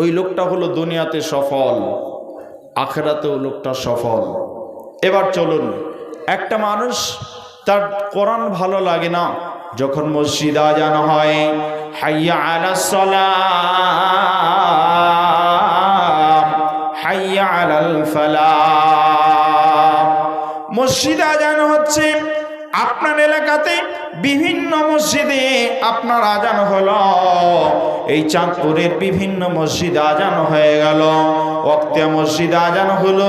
ওই লোকটা হলো দুনিয়াতে সফল, আখেরাতেও লোকটা সফল। এবার চলুন, একটা মানুষ তার কোরআন ভালো লাগে না, যখন মসজিদ আজান হয়, হাইয়া আলা সালাম, হাইয়া আলাল ফালাহ মসজিদ আজান হচ্ছে, আপনার এলাকাতে বিভিন্ন মসজিদে আপনার আজান হলো। এই চাঁদপুরের বিভিন্ন মসজিদে আজান হয়ে গেল। অক্তিয়া মসজিদ আজান হলো,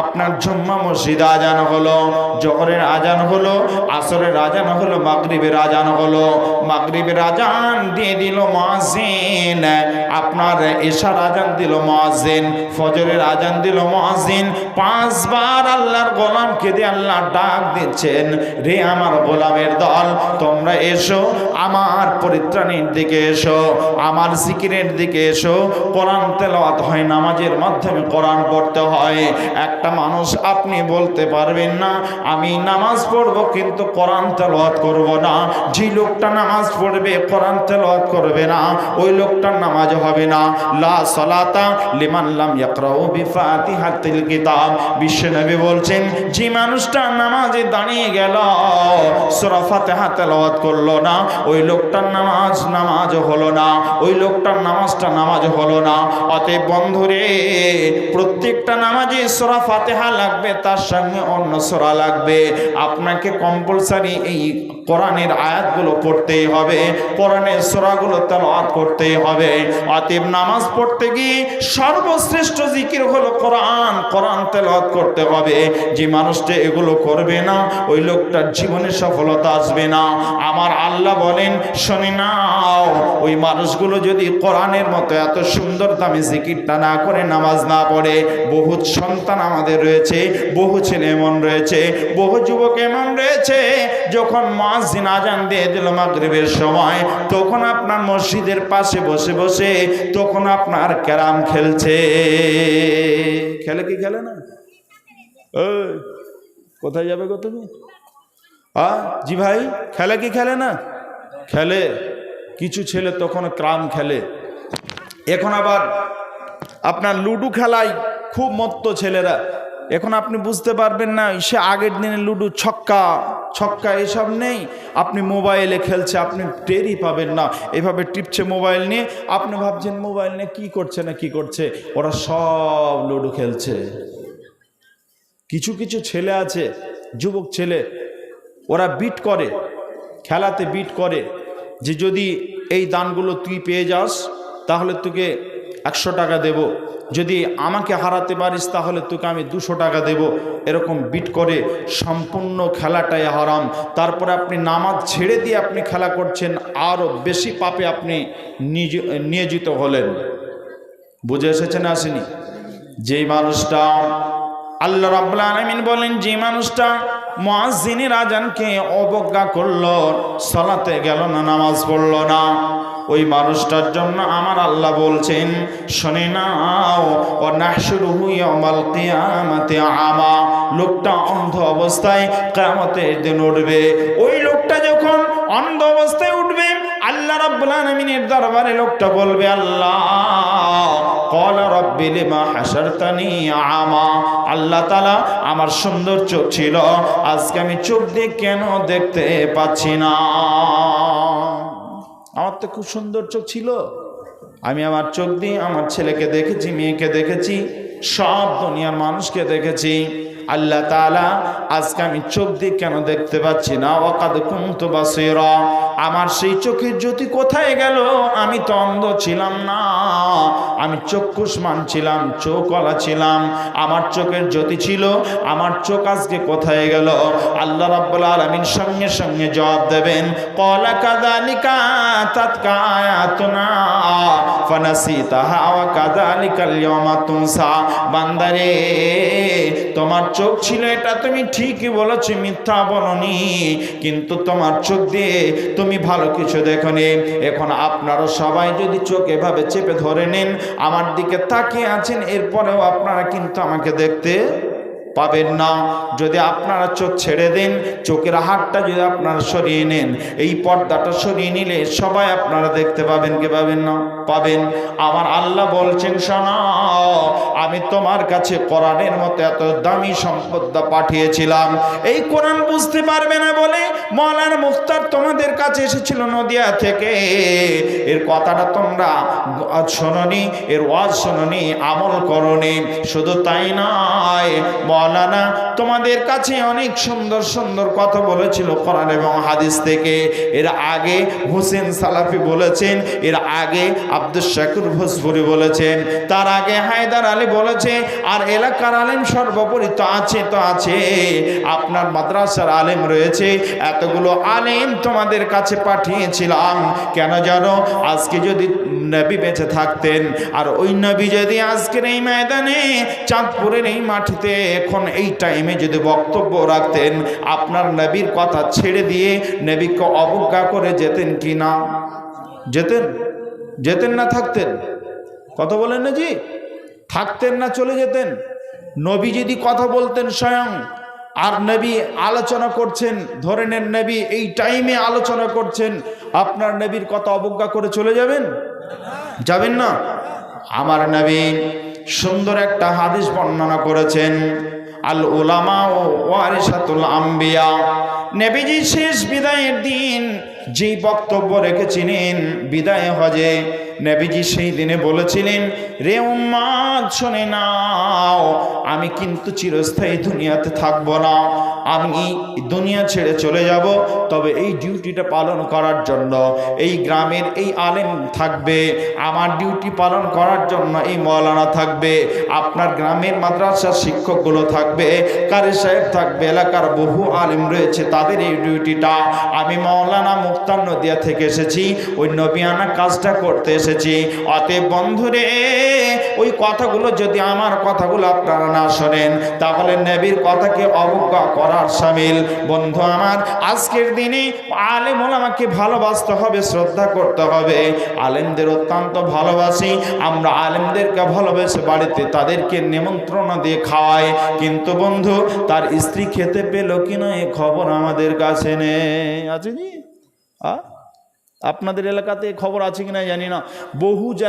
আপনার জম্মা মসজিদ আজান হলো, জহরের আজান হলো, আসরের আজান হলো, মাগরিবের আজান হলো। মাগরিবের আজান দিয়ে দিল মাজিন আপনার এশার আজান দিল মাজিন ফজরের আজান দিল মাজিন পাঁচবার আল্লাহর গোলামকে দিয়ে আল্লাহ ডাক দিচ্ছেন, রে আমার গোলামের দল, তোমরা এসো, আমার পরিত্রাণের দিকে এসো, আমার জিকিরের দিকে এসো, কোরআন তেলাওয়াত হয় নামাজের মাধ্যমে কোরআন পড়তে হয়। একটা মানুষ, আপনি বলতে পারবেন না, আমি নামাজ পড়ব কিন্তু কোরআন তেলাওয়াত করব না। যে লোকটা নামাজ পড়বে, কোরআন তেলাওয়াত করবে না, ওই লোকটার নামাজ হবে না। লা সালাতা লিমান লাম ইয়াকরাউ বিফাতিহাতিল কিতাব। বিশ্বনবী বলছেন, যে মানুষটা নামাজে দাঁড়িয়ে গেল, সূরা ফাতিহা তেলাওয়াত করল না, ওই লোকটার নামাজ নামাজ হলো না, ওই লোকটার নামাজটা নামাজ হলো না। অতএব বন্ধুরে প্রত্যেকটা নামাজে সূরা ফাতেহা লাগবে, তার সঙ্গে অন্য সূরা লাগবে। আপনাকে কম্পালসারি এই কোরআনের আয়াতগুলো পড়তেই হবে, কোরআনের সূরাগুলো তেলাওয়াত করতেই হবে। অতএব নামাজ পড়তে গিয়ে সর্বশ্রেষ্ঠ জিকির হলো কোরআন কোরআন তেলাওয়াত করতে হবে। যে মানুষটা এগুলো করবে না, ওই লোকটার জীবনে সফলতা আসবে না। আমার আল্লাহ বলেন, শুনে নাও, ওই মানুষগুলো যদি কোরআনের মতো এত সুন্দর দামি জিকিরটা না করে নামাজ না পড়ে বহু সন্তান আমাদের রয়েছে, বহু ছেলে এমন রয়েছে, বহু যুবক এমন রয়েছে, যখন মাসিন আজান দিয়ে দিল মাগরিবের সময়, তখন আপনার মসজিদের পাশে বসে বসে, তখন আপনার ক্যারাম খেলছে। খেলে কি খেলে না? কোথায় যাবে গো তুমি? আ, জি ভাই, খেলে কি খেলে না? খেলে। কিছু ছেলে তখন ক্রাম খেলে। এখন আবার আপনার লুডু খেলায় খুব মত্ত ছেলেরা। এখন আপনি বুঝতে পারবেন না, সে আগের দিনে লুডু ছক্কা ছক্কা এসব নেই। আপনি মোবাইলে খেলছে, আপনি টেরই পাবেন না। এভাবে টিপছে মোবাইল নিয়ে, আপনি ভাবছেন মোবাইল নিয়ে কী করছে না কি করছে? ওরা সব লুডু খেলছে। কিছু কিছু ছেলে আছে, যুবক ছেলে, ওরা বিট করে, খেলাতে বিট করে। যে যদি এই দানগুলো তুই পেয়ে যাস, তাহলে তোকে একশো টাকা দেব। যদি আমাকে হারাতে পারিস তাহলে তোকে আমি দুশো টাকা দেব। এরকম বিট করে সম্পূর্ণ খেলাটাই হারাম। তারপরে আপনি নামাজ ছেড়ে দিয়ে আপনি খেলা করছেন, আরও বেশি পাপে আপনি নিয়োজিত হলেন। বুঝে এসেছেন আসেনি? যেই মানুষটা আল্লাহ রাব্বুল আলামিন বলেন যে মানুষটা মুয়াজ্জিনের আজানকে অবজ্ঞা করল, সালাতে গেল না, নামাজ পড়ল না। ওই মানুষটার জন্য আমার আল্লাহ বলছেন, শুনে নাও ও নাহশুরুহু ইয়াউমাল কিয়ামাতি আমা লোকটা অন্ধ অবস্থায় কিয়ামতের দিন উঠবে। ওই লোকটা যখন অন্ধ অবস্থায় উঠবে, আল্লাহ রাব্বুল আলামিনের দরবারে লোকটা বলবে, আল্লাহ হাসারতানি আমা আল্লাহ তালা আমার সুন্দর চোখ ছিল, আজকে আমি চোখ দিয়ে কেন দেখতে পাচ্ছি না? আমার তো খুব সুন্দর চোখ ছিল। আমি আমার চোখ দিয়ে আমার ছেলেকে দেখেছি, মেয়েকে দেখেছি, সব দুনিয়ার মানুষকে দেখেছি। আল্লাহ তাআলা আজকে আমি চোখ দিয়ে কেন দেখতে পাচ্ছি না? অকাদ কুন্ত বাসিরা। আমার সেই চোখের জ্যোতি কোথায় গেল? আমি তো অন্ধ ছিলাম না। আমি চক্ষুষ্মান ছিলাম, চোখওয়ালা ছিলাম। আমার চোখের জ্যোতি ছিল, আমার চোখ আজকে কোথায় গেল? আল্লাহ রাব্বুল আলামিন সঙ্গে সঙ্গে জবাব দেবেন কলা কাদালিকা তাতকা আয়াতুনা ফানাসিতাহা ওয়া কাদালিকাল ইয়াওমা তুনসা। বান্দারে, তোমার চোখ ছিল, এটা তুমি ঠিকই বলেছ, মিথ্যা বলনি। কিন্তু তোমার চোখ দিয়ে তুমি ভালো কিছু দেখনি এখন আপনারা সবাই যদি চোখ এভাবে চেপে ধরে নেন, আমার দিকে তাকিয়ে আছেন, এরপরেও আপনারা কিন্তু আমাকে দেখতে পাবেন না। যদি আপনারা চোখ ছেড়ে দেন, চোখের হাতটা যদি আপনারা সরিয়ে নেন, এই পর্দাটা সরিয়ে নিলে সবাই আপনারা দেখতে পাবেন কি পাবেন না? পাবেন। আমার আল্লাহ বলছেন শোনাও আমি তোমার কাছে কোরআনের মতো এত দামি সম্পদটা পাঠিয়েছিলাম। এই কোরআন বুঝতে পারবে না বলে মৌলানা মুখতার তোমাদের কাছে এসেছিল নদিয়া থেকে। এর কথাটা তোমরা শোনি এর ওয়াজ শোনি আমল করনি। শুধু তাই নয় মৌলানা তোমাদের কাছে অনেক সুন্দর সুন্দর কথা বলেছিল কোরআন এবং হাদিস থেকে। এর আগে হোসেন সালাফি বলেছেন, এর আগে আব্দুল শাকুর ভোজপুরি বলেছেন, তার আগে হায়দার আলী বলেছে, আর এলাকার আলেম সর্বোপরি তো আছে তো আছে। আপনার মাদ্রাসার আলেম রয়েছে, এতগুলো আলেম তোমাদের কাছে পাঠিয়েছিলাম। কেন জানো? আজকে যদি নবী বেঁচে থাকতেন, আর ওই নবী যদি আজকের এই ময়দানে, চাঁদপুরের এই মাটিতে এখন এই টাইমে যদি বক্তব্য রাখতেন, আপনার নবীর কথা ছেড়ে দিয়ে নবীকে অবজ্ঞা করে যেতেন কি না? যেতেন? যেতেন না থাকতেন? কথা বলেন না জি? থাকতেন না, চলে যেতেন? নবী যদি কথা বলতেন স্বয়ং, আর নবী আলোচনা করছেন, ধরে নেন নবী এই টাইমে আলোচনা করছেন, আপনার নবীর কথা অবজ্ঞা করে চলে যাবেন? যাবেন না? আমার নবী সুন্দর একটা হাদিস বর্ণনা করেছেন। আল ওলামা ও ওয়ারিসাতুল আম্বিয়া। নেবিজি শেষ বিদায়ের দিন যেই বক্তব্য রেখেছিলেন, বিদায় হজে, নেবিজি সেই দিনে বলেছিলেন, রে উম্মাদ, শুনে নাও, আমি কিন্তু চিরস্থায়ী দুনিয়াতে থাকব না। আমি দুনিয়া ছেড়ে চলে যাব, তবে এই ডিউটিটা পালন করার জন্য, এই গ্রামের এই আলেম থাকবে, আমার ডিউটি পালন করার জন্য এই মৌলানা থাকবে, আপনার গ্রামের মাদ্রাসার শিক্ষকগুলো থাকবে, কারি সাহেব থাকবে, এলাকার বহু আলেম রয়েছে, তাদের এই ডিউটিটা আমি মৌলানা মুক্তার নদিয়া থেকে এসেছি, ওই নবিয়ানা কাজটা করতে এসেছি, অতএব বন্ধুরে, ওই কথাগুলো যদি আমার কথাগুলো আপনারা না শোনেন, তাহলে নবীর কথাকে অবজ্ঞা করার সামিল। বন্ধু আমার, আজকের দিনে আলেম আমাকে ভালোবাসতে হবে, শ্রদ্ধা করতে হবে। আলেমদের অত্যন্ত ভালোবাসি। আমরা আলেমদেরকে ভালোবেসে বাড়িতে তাদেরকে নিমন্ত্রণ দিয়ে খাওয়াই। কিন্তু বন্ধু, তার স্ত্রী খেতে পেল কিনা এ খবর আমাদের কাছে নেই। আছে জি আপনাদের এলাকাতে খবর আছে কিনা জানি না। বহু